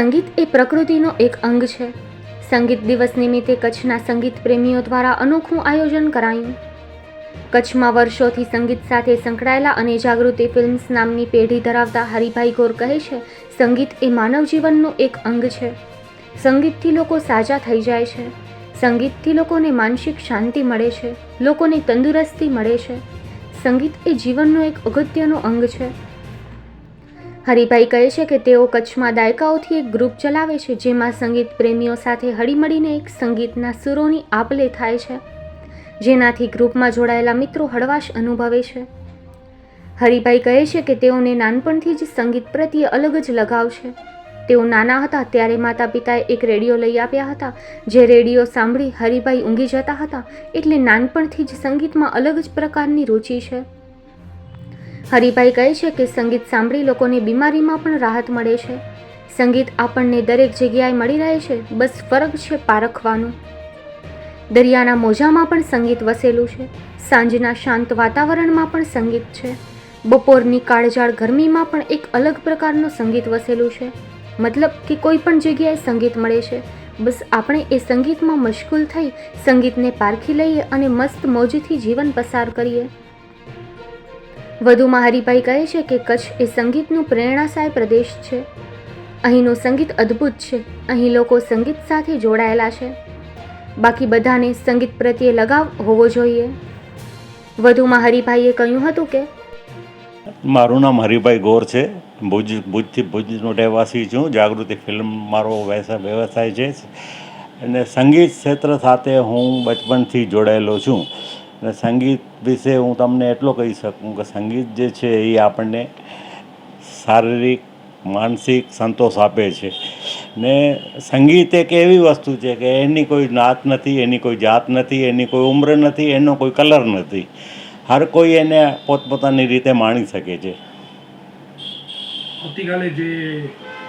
સંગીત એ પ્રકૃતિનો એક અંગ છે. સંગીત દિવસ નિમિત્તે કચ્છના સંગીત પ્રેમીઓ દ્વારા અનોખું આયોજન કરાયું. કચ્છમાં વર્ષોથી સંગીત સાથે સંકળાયેલા અને જાગૃતિ ફિલ્મ્સ નામની પેઢી ધરાવતા હરિભાઈ ગોર કહે છે, સંગીત એ માનવ જીવનનું એક અંગ છે. સંગીતથી લોકો સાજા થઈ જાય છે. સંગીતથી લોકોને માનસિક શાંતિ મળે છે. લોકોને તંદુરસ્તી મળે છે. સંગીત એ જીવનનો એક અગત્યનો અંગ છે. હરિભાઈ કહે છે કે તેઓ કચ્છમાં દાયકાઓથી એક ગ્રુપ ચલાવે છે જેમાં સંગીત પ્રેમીઓ સાથે હળીમળીને એક સંગીતના સુરોની આપલે થાય છે. જેનાથી ગ્રુપમાં જોડાયેલા મિત્રો હળવાશ અનુભવે છે. હરિભાઈ કહે છે કે તેઓને નાનપણથી જ સંગીત પ્રત્યે અલગ જ લગાવ છે. તેઓ નાના હતા ત્યારે માતા પિતાએ એક રેડિયો લઈ આપ્યા હતા. જે રેડિયો સાંભળી હરિભાઈ ઊંઘી જતા હતા એટલે નાનપણથી જ સંગીતમાં અલગ જ પ્રકારની રુચિ છે. હરિભાઈ કહે છે કે સંગીત સાંભળી લોકોને બીમારીમાં પણ રાહત મળે છે. સંગીત આપણને દરેક જગ્યાએ મળી રહે છે. બસ ફરક છે પારખવાનું. દરિયાના મોજામાં પણ સંગીત વસેલું છે. સાંજના શાંત વાતાવરણમાં પણ સંગીત છે. બપોરની કાળજાળ ગરમીમાં પણ એક અલગ પ્રકારનું સંગીત વસેલું છે. મતલબ કે કોઈ પણ જગ્યાએ સંગીત મળે છે. બસ આપણે એ સંગીતમાં મશગુલ થઈ સંગીતને પારખી લઈએ અને મસ્ત મોજથી જીવન પસાર કરીએ. વધુમાં હરિભાઈ કહે છે કે કચ્છ એ સંગીતનું પ્રેરણાસાય પ્રદેશ છે. અહીંનું સંગીત અદ્ભુત છે. અહીં લોકો સંગીત સાથે જોડાયેલા છે. બાકી બધાને સંગીત પ્રત્યે લગાવ હોવો જોઈએ. વધુમાં હરિભાઈએ કહ્યું હતું કે મારું નામ હરિભાઈ ગોર છે. ભુજ, ભુજથી ભુજનો રહેવાસી છું. જાગૃતિ ફિલ્મ મારો વ્યવસાય છે. અને સંગીત ક્ષેત્ર સાથે હું બચપનથી જોડાયેલો છું. અને સંગીત વિશે હું તમને એટલો કહી શકું કે સંગીત જે છે એ આપણને શારીરિક, માનસિક સંતોષ આપે છે. ને સંગીત એક એવી વસ્તુ છે કે એની કોઈ નાત નથી, એની કોઈ જાત નથી, એની કોઈ ઉંમર નથી, એનો કોઈ કલર નથી. હર કોઈ એને પોતપોતાની રીતે માણી શકે છે. આવતીકાલે જે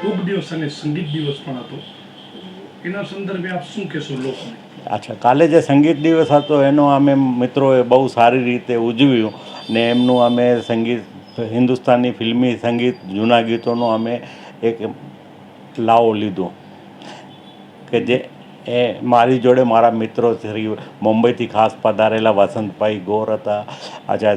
યોગ દિવસ અને સંગીત દિવસ પણ હતો, એના સંદર્ભે આપ શું કહેશો લોકોને? અચ્છા, કાલે જે સંગીત દિવસ હતો, એનો અમે મિત્રોએ બહુ સારી રીતે ઉજવ્યું ને એમનું અમે સંગીત, હિન્દુસ્તાની ફિલ્મી સંગીત, જૂના ગીતોનો અમે એક લાવો લીધો. કે જે એ મારી જોડે મારા મિત્રો શ્રી મુંબઈથી ખાસ પધારેલા વસંતભાઈ ગોર હતા આજા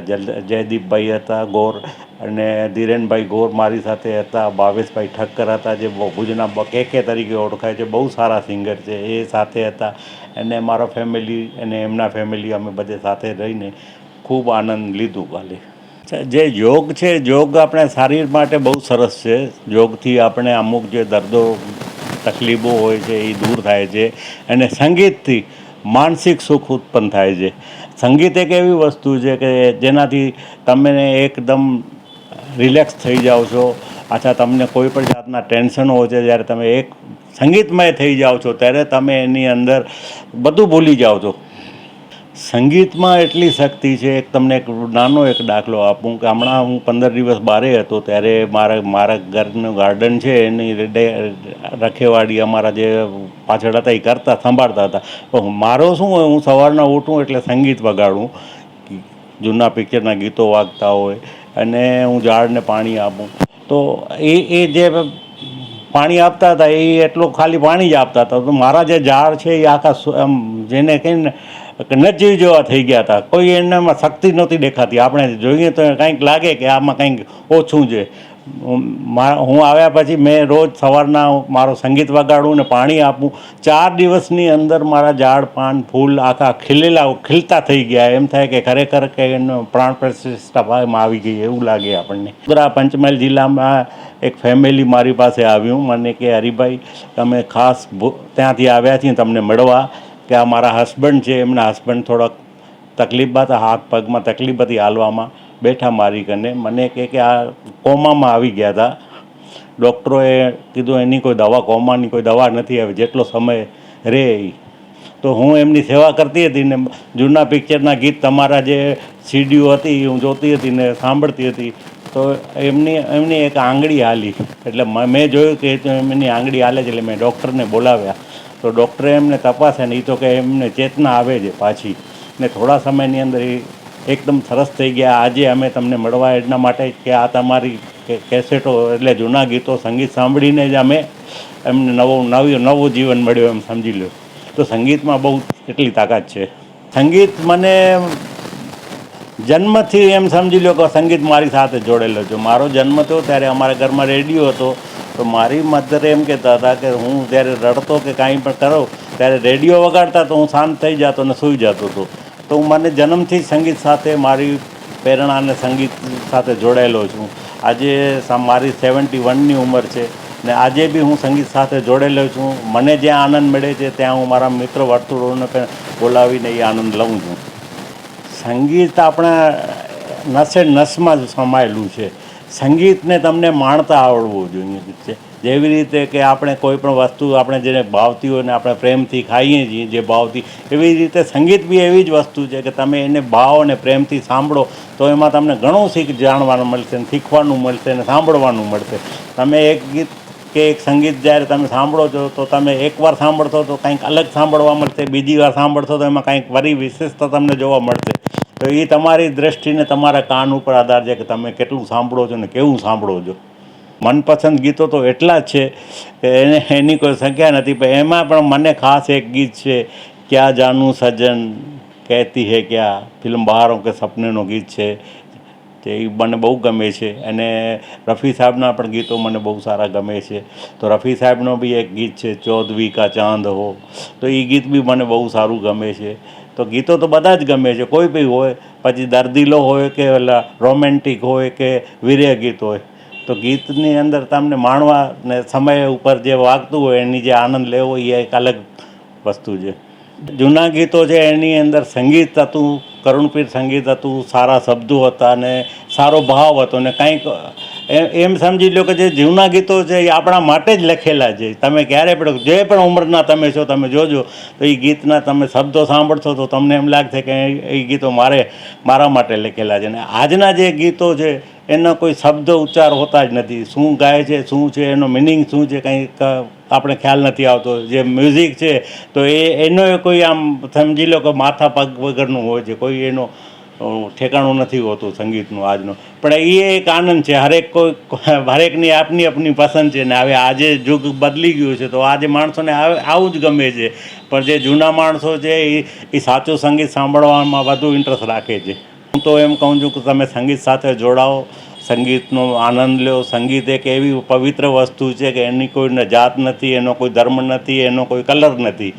જયદીપભાઈ હતા ગોર અને ધીરેનભાઈ ગોર મારી સાથે હતા, ભાવેશભાઈ ઠક્કર હતા જે ભુજના કે કે તરીકે ઓળખાય છે, બહુ સારા સિંગર છે, એ સાથે હતા અને મારા ફેમિલી અને એમના ફેમિલી અમે બધે સાથે રહીને ખૂબ આનંદ લીધું કાલે જે યોગ છે, યોગ આપણે શરીર માટે બહુ સરસ છે, યોગથી આપણે અમુક જે દર્દો તકલીફો હોય છે, એ દૂર થાય છે અને સંગીતથી માનસિક સુખ ઉત્પન્ન થાય છે. સંગીત એક એવી વસ્તુ છે કે જેનાથી તમે એકદમ રિલેક્સ થઈ જાઓ છો. અચ્છા, તમને કોઈ પણ જાતના ટેન્શન હોય છે, જ્યારે તમે એક સંગીતમય થઈ જાઓ છો, ત્યારે તમે એની અંદર બધું ભૂલી જાઓ છો. સંગીતમાં એટલી શક્તિ છે, એક તમને એક નાનો એક દાખલો આપું કે હમણાં હું પંદર દિવસ બારે હતો ત્યારે મારા મારા ઘરનું ગાર્ડન છે, એની રખેવાડી અમારા જે પાછળ હતા એ કરતા, સંભાળતા હતા. પણ મારો શું હોય, હું સવારના ઉઠું એટલે સંગીત વગાડું, જૂના પિક્ચરના ગીતો વાગતા હોય અને હું ઝાડને પાણી આપું. તો એ એ જે પાણી આપતા હતા એ એટલું ખાલી પાણી જ આપતા હતા. તો મારા જે ઝાડ છે એ આખા જેને કહીને નજીવી જેવા થઈ ગયા હતા. કોઈ એનામાં શક્તિ નહોતી દેખાતી. આપણે જોઈએ તો કંઈક લાગે કે આમાં કંઈક ઓછું છે. હું- આવ્યા પછી મેં રોજ સવારના મારો સંગીત વગાડું ને પાણી આપું. ચાર દિવસની અંદર મારા ઝાડ, પાન, ફૂલ આખા ખીલેલા ખીલતા થઈ ગયા. એમ થાય કે ખરેખર કે એનો પ્રાણ પ્રતિષ્ઠામાં આવી ગઈ. એવું લાગે આપણને. ઉત્તરા પંચમહાલ જિલ્લામાં એક ફેમિલી મારી પાસે આવ્યું. મને કે, હરિભાઈ, તમે ખાસ ત્યાંથી આવ્યા છીએ, તમને મળવા. કે આ મારા હસબન્ડ છે, એમના હસબન્ડ થોડોક તકલીફમાં હતા, હાથ પગમાં તકલીફ હતી હાલવામાં, બેઠા મારી કને મને કહે કે આ કોમામાં આવી ગયા હતા. ડૉક્ટરોએ કીધું, એની કોઈ દવા, કોમાની કોઈ દવા નથી હવે જેટલો સમય રહે તો હું એમની સેવા કરતી હતી ને જૂના પિક્ચરના ગીત તમારા જે સીડીઓ હતી, હું જોતી હતી ને સાંભળતી હતી, તો એમની એમની એક આંગળી હાલી. એટલે મેં જોયું કે એમની આંગળી હાલે છે, એટલે મેં ડૉક્ટરને બોલાવ્યા. તો ડૉક્ટરે એમને તપાસે ને એ તો કે એમને ચેતના આવે છે પાછી. ને થોડા સમયની અંદર એ એકદમ સરસ થઈ ગયા. આજે અમે તમને મળવા એના માટે કે આ તમારી કેસેટો એટલે જૂના ગીતો સંગીત સાંભળીને જ અમે એમને નવો, નવી, નવું જીવન મળ્યું એમ સમજી લો તો સંગીતમાં બહુ એટલી તાકાત છે. સંગીત મને જન્મથી એમ સમજી લો કે સંગીત મારી સાથે જોડેલો છે. મારો જન્મ થયો ત્યારે અમારા ઘરમાં રેડિયો હતો. તો મારી મધરે એમ કહેતા હતા કે હું જ્યારે રડતો કે કાંઈ પણ કરો, ત્યારે રેડિયો વગાડતા તો હું શાંત થઈ જતો અને સૂઈ જતો હતો. તો હું મને જન્મથી સંગીત સાથે મારી પ્રેરણા અને સંગીત સાથે જોડાયેલો છું. આજે મારી સેવન્ટી વનની ઉંમર છે ને આજે બી હું સંગીત સાથે જોડેલો છું. મને જ્યાં આનંદ મળે છે ત્યાં હું મારા મિત્ર વર્તુળોને પણ બોલાવીને એ આનંદ લઉં છું. સંગીત આપણા નસે નસમાં જ સમાયેલું છે. સંગીતને તમને માણતા આવડવું જોઈએ છે. જેવી રીતે કે આપણે કોઈ પણ વસ્તુ આપણે જેને ભાવતી હોય ને આપણે પ્રેમથી ખાઈએ છીએ, જે ભાવતી, એવી રીતે સંગીત બી એવી જ વસ્તુ છે કે તમે એને ભાવ અને પ્રેમથી સાંભળો, તો એમાં તમને ઘણું શીખ જાણવાનું મળશે ને શીખવાનું મળશે ને સાંભળવાનું મળશે. તમે એક ગીત કે એક સંગીત જ્યારે તમે સાંભળો છો, તો તમે એકવાર સાંભળશો તો કંઈક અલગ સાંભળવા મળશે, બીજી વાર સાંભળશો તો એમાં કંઈક વરી વિશેષતા તમને જોવા મળશે. તો એ તમારી દૃષ્ટિને તમારા કાન ઉપર આધાર છે કે તમે કેટલું સાંભળો છો ને કેવું સાંભળો છો. મનપસંદ ગીતો તો એટલા જ છે કે એને એની કોઈ સંખ્યા નથી, પણ એમાં પણ મને ખાસ એક ગીત છે, ક્યાં જાનું સજન કહેતી હે ક્યાં? ફિલ્મ બહારો કે સપનેનું ગીત છે, તે મને બહુ ગમે છે. અને રફી સાહેબના પણ ગીતો મને બહુ સારા ગમે છે. તો રફી સાહેબનો બી એક ગીત છે, ચૌદવી કા ચાંદ હો. તો એ ગીત બી મને બહુ સારું ગમે છે. તો ગીતો તો બધા જ ગમે છે, કોઈ બી હોય, પછી દર્દીલો હોય કે ઓલા રોમેન્ટિક હોય કે વીર્ય ગીત હોય, તો ગીતની અંદર તમને માણવા ને સમય ઉપર જે વાગતું હોય એની જે આનંદ લેવો એ એક અલગ વસ્તુ છે. જૂના ગીતો છે એની અંદર સંગીત હતું, કરુણપીર સંગીત હતું, સારા શબ્દો હતા અને સારો ભાવ હતો ને કંઈક એમ સમજી લો કે જે જૂના ગીતો છે એ આપણા માટે જ લખેલા છે. તમે ક્યારે પણ, જે પણ ઉંમરના તમે છો, તમે જોજો, તો એ ગીતના તમે શબ્દો સાંભળશો તો તમને એમ લાગશે કે એ- ગીતો મારે મારા માટે લખેલા છે. અને આજના જે ગીતો છે, એના કોઈ શબ્દ ઉચ્ચાર હોતા જ નથી. શું ગાય છે, શું છે, એનો મિનિંગ શું છે કંઈક આપણે ખ્યાલ નથી આવતો. જે મ્યુઝિક છે, તો એ એનો કોઈ આમ સમજી લો કે માથા પગ વગરનું હોય છે. કોઈ એનો ઠેકાણું નથી હોતું સંગીતનું આજનું. પણ એ એક આનંદ છે, હરેક કોઈ, હરેકની આપની આપની પસંદ છે ને હવે આજે યુગ બદલી ગયું છે તો આજે માણસોને આવું જ ગમે છે. પણ જે જૂના માણસો છે એ એ સાચું સંગીત સાંભળવામાં વધુ ઇન્ટરેસ્ટ રાખે છે. હું તો એમ કહું છું કે તમે સંગીત સાથે જોડાઓ, સંગીતનો આનંદ લો. સંગીત એક એવી પવિત્ર વસ્તુ છે કે એની કોઈ જાત નથી, એનો કોઈ ધર્મ નથી, એનો કોઈ કલર નથી.